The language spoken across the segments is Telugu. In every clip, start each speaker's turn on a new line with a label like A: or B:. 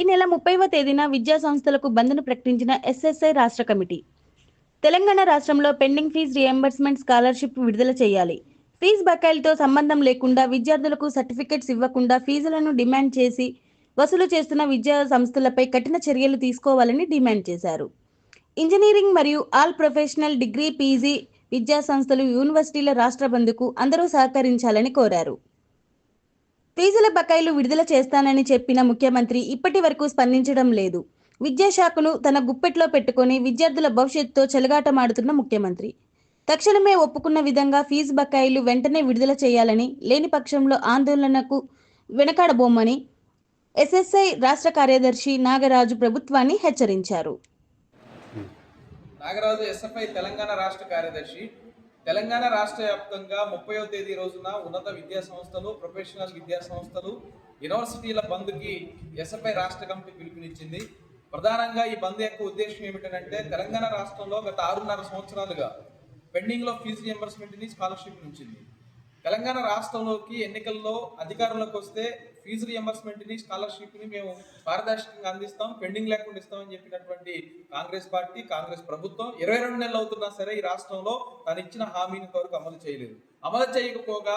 A: ఈ నెల ముప్పైవ తేదీన విద్యా సంస్థలకు బంద్ను ప్రకటించిన ఎస్ఎస్ఐ రాష్ట్ర కమిటీ. తెలంగాణ రాష్ట్రంలో పెండింగ్ ఫీజు రియంబర్స్మెంట్ స్కాలర్షిప్ విడుదల చేయాలి. ఫీజు బకాయిలతో సంబంధం లేకుండా విద్యార్థులకు సర్టిఫికెట్స్ ఇవ్వకుండా ఫీజులను డిమాండ్ చేసి వసూలు చేస్తున్న విద్యా సంస్థలపై కఠిన చర్యలు తీసుకోవాలని డిమాండ్ చేశారు. ఇంజనీరింగ్ మరియు ఆల్ ప్రొఫెషనల్ డిగ్రీ పీజీ విద్యా సంస్థలు యూనివర్సిటీల రాష్ట్ర బంద్కు అందరూ సహకరించాలని కోరారు. ఫీజుల బకాయిలు విడుదల చేస్తానని చెప్పిన ముఖ్యమంత్రి ఇప్పటి వరకు స్పందించడం లేదు. విద్యాశాఖను తన గుప్పెట్లో పెట్టుకుని విద్యార్థుల భవిష్యత్తుతో చెలగాటమాడుతున్న ముఖ్యమంత్రి. తక్షణమే ఒప్పుకున్న విధంగా ఫీజు బకాయిలు వెంటనే విడుదల చేయాలని లేని పక్షంలో ఆందోళనకు వెనకాడబోమని ఎస్ఎస్ఐ రాష్ట్ర కార్యదర్శి నాగరాజు ప్రభుత్వాన్ని హెచ్చరించారు.
B: నాగరాజు ఎస్ఎఫ్ఐ తెలంగాణ రాష్ట్ర కార్యదర్శి తెలంగాణ రాష్ట్ర వ్యాప్తంగా ముప్పైవ తేదీ రోజున ఉన్నత విద్యా సంస్థలు ప్రొఫెషనల్ విద్యా సంస్థలు యూనివర్సిటీల బంద్కి ఎస్ఎఫ్ఐ రాష్ట్ర కమిటీ పిలుపునిచ్చింది. ప్రధానంగా ఈ బంద్ యొక్క ఉద్దేశం ఏమిటంటే తెలంగాణ రాష్ట్రంలో గత ఆరున్నర సంవత్సరాలుగా పెండింగ్లో ఫీజు రియంబర్స్మెంట్ని స్కాలర్షిప్ ఉంచింది తెలంగాణ రాష్ట్రంలోకి ఎన్నికల్లో అధికారంలోకి వస్తే ఫీజు రియంబర్స్మెంట్ని స్కాలర్షిప్ని మేము పారదర్శకంగా అందిస్తాం. పెండింగ్ లేకుండా ఇస్తామని చెప్పినటువంటి కాంగ్రెస్ పార్టీ కాంగ్రెస్ ప్రభుత్వం ఇరవై రెండు నెలలు అవుతున్నా సరే ఈ రాష్ట్రంలో తను ఇచ్చిన హామీని వరకు అమలు చేయలేదు. అమలు చేయకపోగా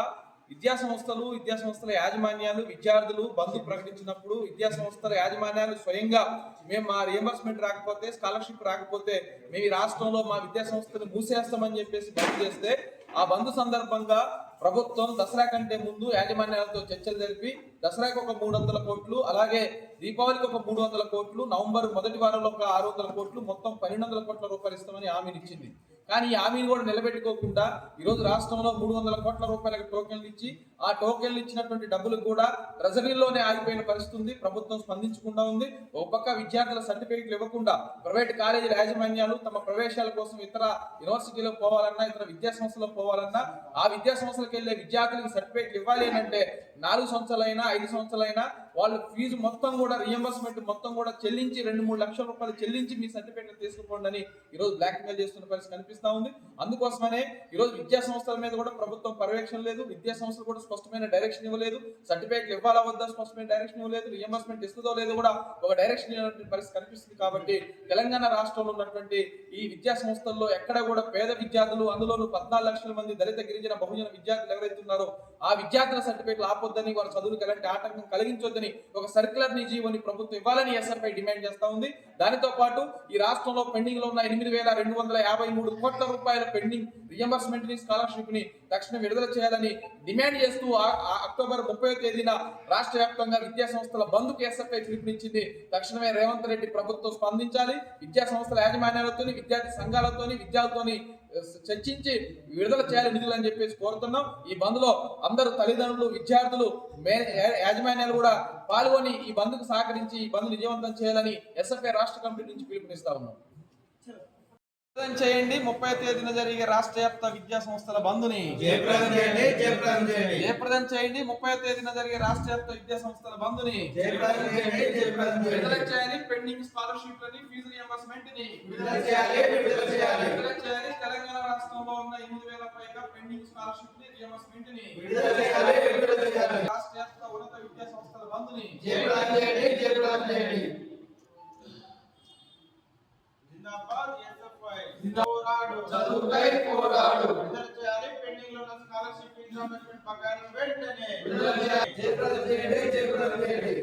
B: విద్యా సంస్థలు విద్యా సంస్థల యాజమాన్యాలు విద్యార్థులు బంధు ప్రకటించినప్పుడు విద్యా సంస్థల యాజమాన్యాలు స్వయంగా మేము మా రియంబర్స్మెంట్ రాకపోతే స్కాలర్షిప్ రాకపోతే మేము ఈ రాష్ట్రంలో మా విద్యా సంస్థలు మూసేస్తామని చెప్పేసి బంద్ చేస్తే ఆ బంధు సందర్భంగా ప్రభుత్వం దసరా కంటే ముందు యాజమాన్యాలతో చర్చలు జరిపి దసరాకు ఒక మూడు వందల కోట్లు అలాగే దీపావళికి ఒక మూడు వందల కోట్లు నవంబర్ మొదటి వారంలో ఒక ఆరు వందల కోట్లు మొత్తం పన్నెండు వందల కోట్ల రూపాయలు ఇస్తామని హామీనిచ్చింది కానీ ఈ హామీని కూడా నిలబెట్టుకోకుండా ఈరోజు రాష్ట్రంలో మూడు వందల కోట్ల రూపాయలకు టోకెన్లు ఇచ్చి ఆ టోకెన్లు ఇచ్చినటువంటి డబ్బులు కూడా ట్రెజరీలోనే ఆగిపోయిన పరిస్థితి ఉంది. ప్రభుత్వం స్పందించకుండా ఉంది. ఒక పక్క విద్యార్థుల సర్టిఫికెట్లు ఇవ్వకుండా ప్రైవేట్ కాలేజీల యాజమాన్యాలు తమ ప్రవేశాల కోసం ఇతర యూనివర్సిటీలో పోవాలన్నా ఇతర విద్యా సంస్థలకు పోవాలన్నా ఆ విద్యా సంస్థలకు వెళ్ళే విద్యార్థులకు సర్టిఫికెట్లు ఇవ్వాలి అంటే నాలుగు సంవత్సరాలైనా ఐదు సంవత్సరాలైనా వాళ్ళు ఫీజు మొత్తం కూడా రియంబర్స్మెంట్ మొత్తం కూడా చెల్లించి రెండు మూడు లక్షల రూపాయలు చెల్లించి మీ సర్టిఫికెట్ తీసుకోండి అని ఈరోజు బ్లాక్ మెయిల్ చేస్తున్న పరిస్థితి కనిపిస్తా ఉంది. అందుకోసమనే ఈరోజు విద్యా సంస్థల మీద కూడా ప్రభుత్వం పర్యవేక్షణ లేదు. విద్యా సంస్థలు కూడా స్పష్టమైన డైరెక్షన్ ఇవ్వలేదు. సర్టిఫికేట్లు ఇవ్వాలా వద్దా? స్పష్టమైన డైరెక్షన్ ఇవ్వలేదు. రియంబర్స్మెంట్ ఇస్తుందో లేదో కూడా ఒక డైరెక్షన్ పరిస్థితి కనిపిస్తుంది కాబట్టి తెలంగాణ రాష్ట్రంలో ఉన్నటువంటి ఈ విద్యా సంస్థల్లో ఎక్కడ కూడా పేద విద్యార్థులు అందులోనూ పద్నాలుగు లక్షల మంది దళిత గిరిజన బహుజన విద్యార్థులు ఎవరైతే ఉన్నారో ఆ విద్యార్థుల సర్టిఫికేట్లు ఆపొద్దని వారి చదువులకు ఎలాంటి ఆటంకం కలిగించొద్దని ఒక సర్క్యులర్ నిజీవోని ప్రభుత్వం ఇవ్వాలని ఎస్ఆర్పై డిమాండ్ చేస్తా ఉంది. దానితో పాటు ఈ రాష్ట్రంలో పెండింగ్లో ఉన్న ఎనిమిది వేల రెండు వందల యాభై మూడు కోట్ల రూపాయల పెండింగ్ రియంబర్స్మెంట్ని స్కాలర్షిప్ని తక్షణ విడుదల చేయాలని డిమాండ్ చేస్తూ అక్టోబర్ ముప్పై తేదీన రాష్ట్ర వ్యాప్తంగా విద్యా సంస్థల బంధుకు ఎస్ఎఫ్ఐ పిలుపునిచ్చింది. తక్షణమే రేవంత్ రెడ్డి ప్రభుత్వం స్పందించాలి. విద్యా సంస్థల యాజమాన్యాలతోని విద్యార్థి సంఘాలతోని విద్యార్థులతోని చర్చించి విడుదల చేయాలి నిధులు అని చెప్పేసి కోరుతున్నాం. ఈ బంద్లో అందరూ తల్లిదండ్రులు విద్యార్థులు యాజమాన్యాలు కూడా పాల్గొని ఈ బంద్కు సహకరించి ఈ బంద్ విజయవంతం చేయాలని ఎస్ఎఫ్ఐ రాష్ట్ర కమిటీ నుంచి పిలుపునిస్తా ఉన్నాం. చేయండి. ముప్పై తేదీన జరిగే రాష్ట్ర వ్యాప్త విద్యా సంస్థల బంధుని
C: జయప్రదం చేయండి
B: ముప్పై తేదీన జరిగే రాష్ట్ర వ్యాప్త విద్యా సంస్థల బంధుని విడుదల చేయాలి. పెండింగ్ స్కాలర్షిప్ లని ఫీజు రియంబర్స్మెంట్ని
C: విడుదల చేయాలి. విడుదల చేయాలి.
B: ఎనిమిది వేల పైగా పెండింగ్ స్కాలర్షిప్ని రియంబర్స్మెంట్ని
C: విడుదల చేయాలి విడుదల చేయాలి.
B: రాష్ట్ర వ్యాప్త ఉన్నత విద్యా సంస్థల బంధుని
C: జయప్రదం చేయండి జయప్రదం చేయండి.
B: జిందాబాద్ ఎస్ఎఫ్ఐ పోరాడు.
C: చదువుకై పోరాడు.
B: విడుదల చేయాలి పెండింగ్లో ఉన్న స్కాలర్షిప్ రియంబర్స్మెంట్ బకాయిలను వెంటనే.
C: విడుదల చేయాలి. జయప్రదం చేయండి జయప్రదం చేయండి.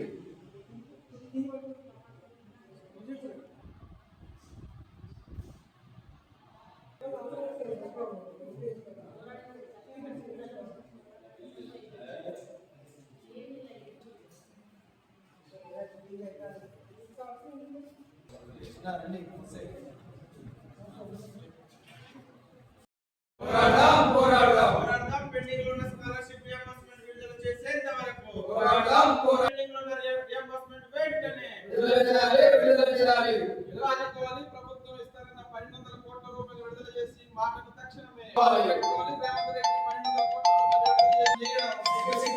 C: పోరాడదాం పోరాడదాం.
B: పోరాడదాం. పెండింగ్లో ఉన్న స్కాలర్షిప్ రియంబర్స్మెంట్ విడుదల చేసేంత వరకు
C: పోరాడదాం పోరాడదాం.
B: పెండింగ్లో ఉన్న రియంబర్స్మెంట్ వెంటనే.
C: విడుదల చేయాలి విడుదల చేయాలి
B: విలువాధికారి ప్రభుత్వం ఇస్తారన్న పన్నెండు వందల కోట్ల రూపాయలు విడుదల చేసి మాటకు తక్షణమే. పెట్టుకోవాలి రేవంత్ రెడ్డి పన్నెండు వందల కోట్ల రూపాయలు విడుదల చేసి